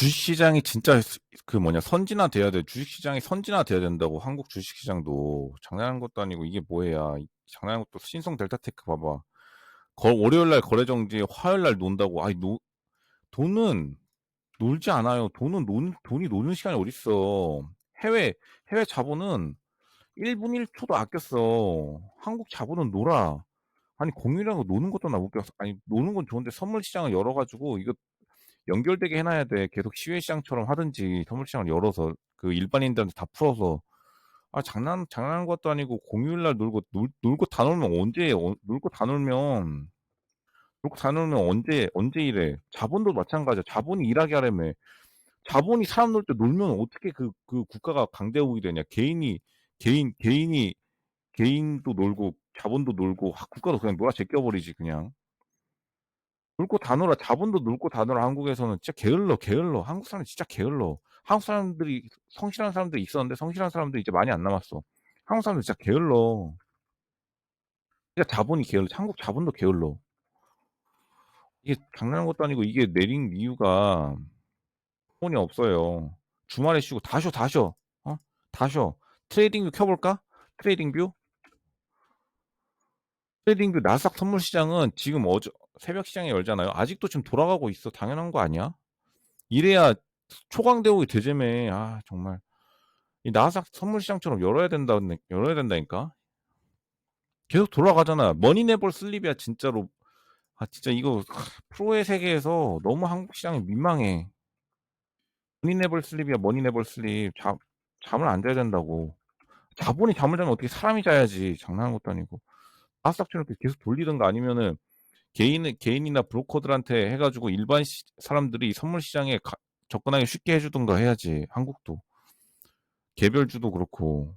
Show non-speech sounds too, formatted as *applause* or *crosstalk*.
주식시장이 진짜 스그 뭐냐 선진화돼야 돼. 주식시장이 선진화돼야 된다고. 한국 주식시장도. 장난하는 것도 아니고 이게 뭐야. 이 장난하는 것도 신성 델타테크 봐봐. 거 월요일 날 거래 정지, 화요일 날 논다고. 아이 노 돈은 놀지 않아요. 돈은 논 돈이 노는 시간이 어딨어. 해외 해외 자본은 1분 1초도 아껴 써. 한국 자본은 놀아. 아니 공유라고 노는 것도 나 웃겨. 아니 노는 건 좋은데 선물 시장을 열어 가지고 이거 연결되게 해 놔야 돼. 계속 시외 시장처럼 하든지 선물 시장을 열어서 그 일반인들한테 다 풀어서 아 장난 장난하는 것도 아니고 공휴일 날 놀고 놀 놀고 다 놀면 언제 어 놀고 다 놀면 놀고 다 놀면 언제 언제 일해. 자본도 마찬가지야. 자본이 일하게 하라며. 자본이 사람 놀 때 놀면 어떻게 그 그 국가가 강대국이 되냐. 개인이 개인 개인이 개인도 놀고 자본도 놀고 아 국가도 그냥 놀아 제껴 버리지 그냥. 놀고 다 놀아. 자본도 놀고 다 놀아. 한국에서는 진짜 게을러, 게을러. 한국 사람 진짜 게을러. 한국 사람들이 성실한 사람들이 있었는데 성실한 사람들이 이제 많이 안 남았어. 한국 사람들 진짜 게을러. 진짜 자본이 게을러. 한국 자본도 게을러. 이게 장난하는 것도 아니고 이게 내린 이유가 돈이 없어요. 주말에 쉬고 다 쉬어, 다 쉬어. 어? 다 쉬어. 트레이딩 뷰 켜볼까? 트레이딩 뷰? 트레이딩 뷰 나스닥 선물 시장은 지금 어저 새벽 시장에 열잖아요. 아직도 지금 돌아가고 있어. 당연한 거 아니야? 이래야 초강 대우이 되자며. 아 정말. 이 나스닥 선물 시장처럼 열어야 된다 열어야 된다니까. 계속 돌아가잖아. 머니네볼 슬립이야 진짜로. 아 진짜 이거 *laughs* 프로의 세계에서 너무 한국 시장이 민망해. 머니네볼 슬립이야 머니네볼 슬립. 잠 잠을 안 자야 된다고. 자본이 잠을 자면 어떻게 사람이 자야지. 장난하는 것도 아니고. 나스닥처럼 이렇게 계속 돌리든가 아니면은 개인 개인이나 브로커들한테 해 가지고 일반 시 사람들이 선물 시장에 가 접근하기 쉽게 해 주든가 해야지 한국도. 개별주도 그렇고.